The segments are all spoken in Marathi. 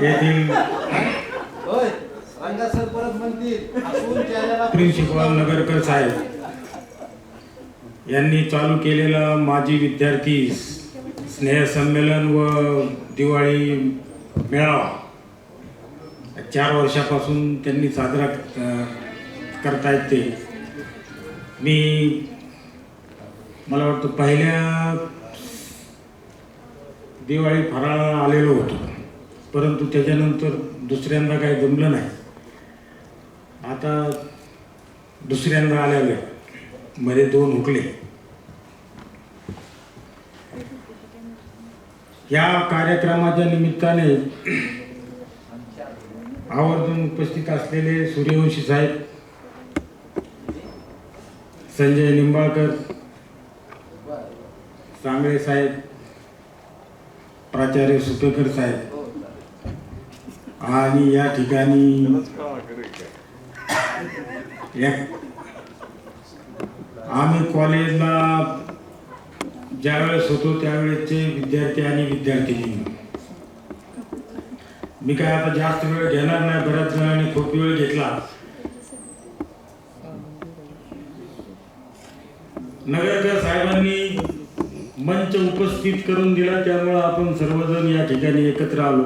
येथील प्रिन्सिपल नगरकर साहेब यांनी चालू केलेला माजी विद्यार्थी स्नेहसंमेलन व दिवाळी मेळावा. चार वर्षापासून त्यांनी साजरा करता करतायत ते. मी मला वाटतं पहिल्या दिवाळी फराळाला आलेलो होतो. परंतु त्याच्यानंतर दुसऱ्यांदा काही जमलं नाही. आता दुसऱ्यांदा आल्यावर मध्ये दोन हुकले. या कार्यक्रमाच्या निमित्ताने आवर्जून उपस्थित असलेले सूर्यवंशी साहेब संजय निंबाळकर सांगळे साहेब प्राचार्य सुपेकर साहेब. आणि या ठिकाणी आम्ही कॉलेजला ज्यावेळेस होतो त्यावेळेसचे विद्यार्थी आणि विद्यार्थिनी. मी काय आता जास्त वेळ घेणार नाही बऱ्याच जणांनी खूप वेळ घेतला. नगरकर साहेबांनी मंच उपस्थित करून दिला त्यामुळे आपण सर्वजण या ठिकाणी एकत्र आलो.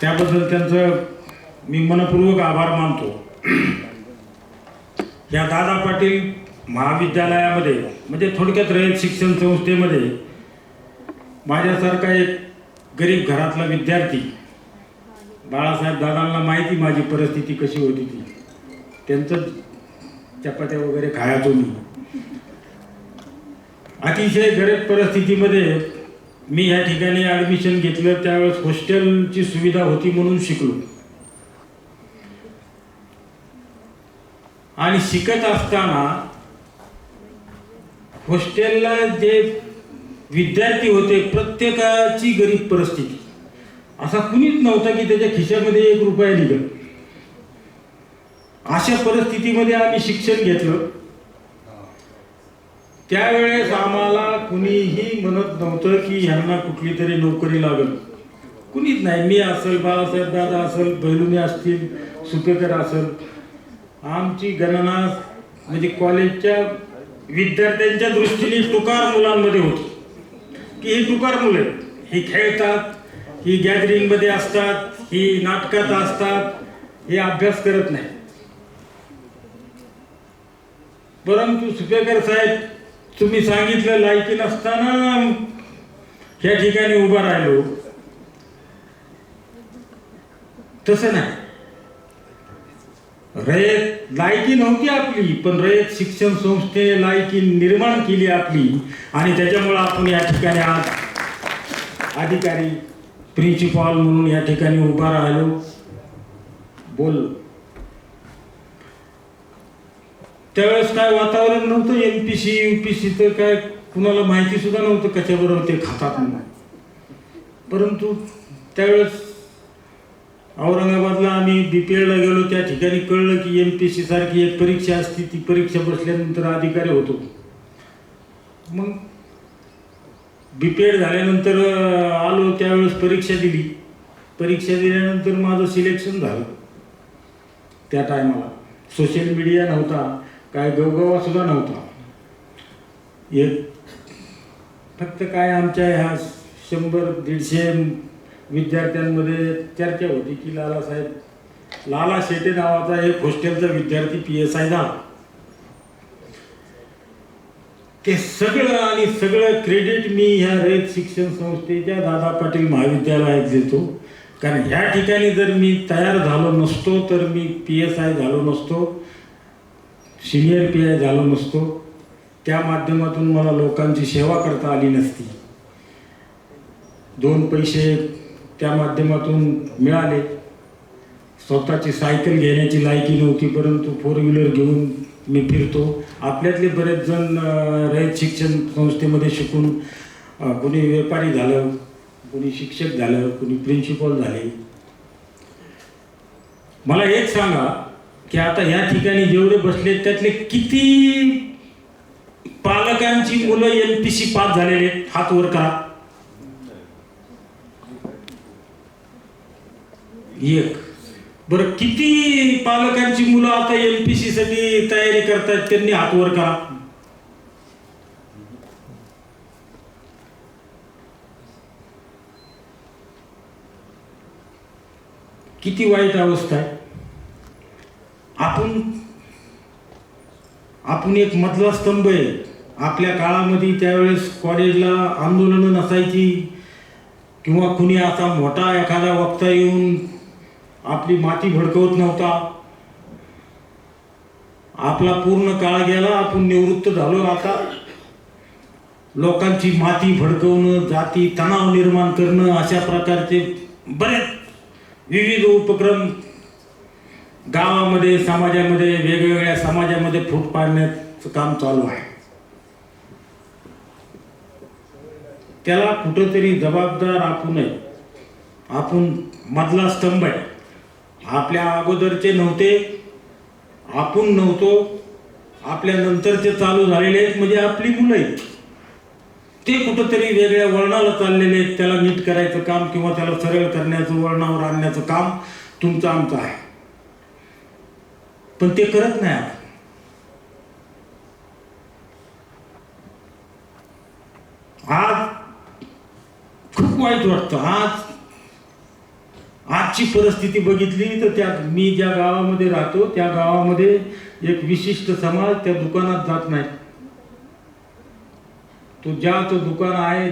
त्याबद्दल त्यांचं मी मनपूर्वक आभार मानतो. या दादा पाटील महाविद्यालयामध्ये म्हणजे थोडक्यात रयत शिक्षण संस्थेमध्ये माझ्यासारखा एक गरीब घरातला विद्यार्थी बाळासाहेब दादांना माहिती माझी परिस्थिती कशी होती ती त्यांचं चपात्या वगैरे खायचो मी. अतिशय गरीब परिस्थितीमध्ये मी या ठिकाणी ॲडमिशन घेतलं. त्यावेळेस हॉस्टेलची सुविधा होती म्हणून शिकलो. आणि शिकत असताना हॉस्टेलला जे विद्यार्थी होते प्रत्येकाची गरीब परिस्थिती. असा कुणीच नव्हता की त्याच्या खिशामध्ये एक रुपया निघत अशा परिस्थितीमध्ये आम्ही शिक्षण घेतलं. त्यावेळेस आम्हाला कुणीही म्हणत नव्हतं की ह्यांना कुठली तरी नोकरी लागल. कुणीच नाही. मी असेल बाळासाहेब दादा असेल बैलुने असतील सुपेकर असेल. आमची गणना म्हणजे कॉलेजच्या विद्यार्थ्यांच्या दृष्टीने टुकार मुलांमध्ये होती. की ही टुकार मुलं ही खेळतात ही गॅदरिंगमध्ये असतात ही नाटकात असतात हे अभ्यास करत नाही परंतु सुपेकर साहेब तुम्ही सांगितलं लायकी नसताना या ठिकाणी उभा राहिलो. तसं नाही. रयत लायकी नव्हती आपली पण रयत शिक्षण संस्थेने लायकी निर्माण केली आपली आणि त्याच्यामुळे आपण या ठिकाणी आज अधिकारी प्रिन्सिपॉल म्हणून या ठिकाणी उभा राहिलो. बोल. त्यावेळेस काय वातावरण नव्हतं M P C U P सीचं काय कुणाला माहिती सुद्धा नव्हतं कशाबरोबर ते खातात म्हणून. परंतु त्यावेळेस औरंगाबादला आम्ही बी पी एडला गेलो त्या ठिकाणी कळलं की एम पी सी सारखी एक परीक्षा असती ती परीक्षा बसल्यानंतर अधिकारी होतो. मग बी पी एड झाल्यानंतर आलो त्यावेळेस परीक्षा दिली. परीक्षा दिल्यानंतर माझं सिलेक्शन झालं. त्या टायमाला सोशल मीडिया नव्हता. काय गवगवा सुद्धा नव्हता. एक फक्त काय आमच्या ह्या शंभर दीडशे विद्यार्थ्यांमध्ये चर्चा होती की लालासाहेब लाला शेटे नावाचा एक हॉस्टेलचा विद्यार्थी पी एस आय झाला. ते सगळं आणि सगळं क्रेडिट मी ह्या रयत शिक्षण संस्थेच्या दादा पाटील महाविद्यालयात देतो. कारण ह्या ठिकाणी जर मी तयार झालो नसतो तर मी पी एस आय झालो नसतो. सिनियर पी आय झालो नसतो. त्या माध्यमातून मला लोकांची सेवा करता आली नसती. दोन पैसे त्या माध्यमातून मिळाले. स्वतःची सायकल घेण्याची लायकी नव्हती परंतु फोर व्हीलर घेऊन मी फिरतो. आपल्यातले बरेच जण रयत शिक्षण संस्थेमध्ये शिकून कुणी कोणी व्यापारी झालं कोणी शिक्षक झालं कोणी प्रिन्सिपॉल झाले. मला एक सांगा की आता या ठिकाणी जेवढे बसले त्यातले किती पालकांची मुलं एम पी सी पास झालेले हात वर का एक. बर किती पालकांची मुलं आता एम पी सी साठी तयारी करतात त्यांनी हात वर का किती वाईट अवस्था आहे. आपण एक मधला स्तंभ आहे. आपल्या काळामध्ये त्यावेळेस कॉलेजला आंदोलनं नसायची. किंवा कुणी असा मोठा एखादा वक्ता येऊन आपली माती भडकवत नव्हता. आपला पूर्ण काळ गेला आपण निवृत्त झालो. आता लोकांची माती भडकवणं जाती तणाव निर्माण करणं अशा प्रकारचे बरेच विविध उपक्रम गावामध्ये समाजामध्ये वेगवेगळ्या समाजामध्ये फूट पाडण्याचं काम चालू आहे. त्याला कुठंतरी जबाबदार आपण आपण मधला स्तंभ आहे. आपल्या अगोदरचे नव्हते आपण नव्हतो आपल्या नंतरचे चालू झालेले आहेत म्हणजे आपली मुलं आहेत. ते कुठंतरी वेगळ्या वळणाला चाललेले आहेत त्याला नीट करायचं काम किंवा त्याला सरळ करण्याचं वळणावर आणण्याचं काम तुमचं आमचं आहे. पण ते करत नाही आपण. आज खूप वाईट वाटतं. आज आजची परिस्थिती बघितली तर त्या मी ज्या गावामध्ये राहतो त्या गावामध्ये एक विशिष्ट समाज त्या दुकानात जात नाही. तो ज्या तो दुकान आहे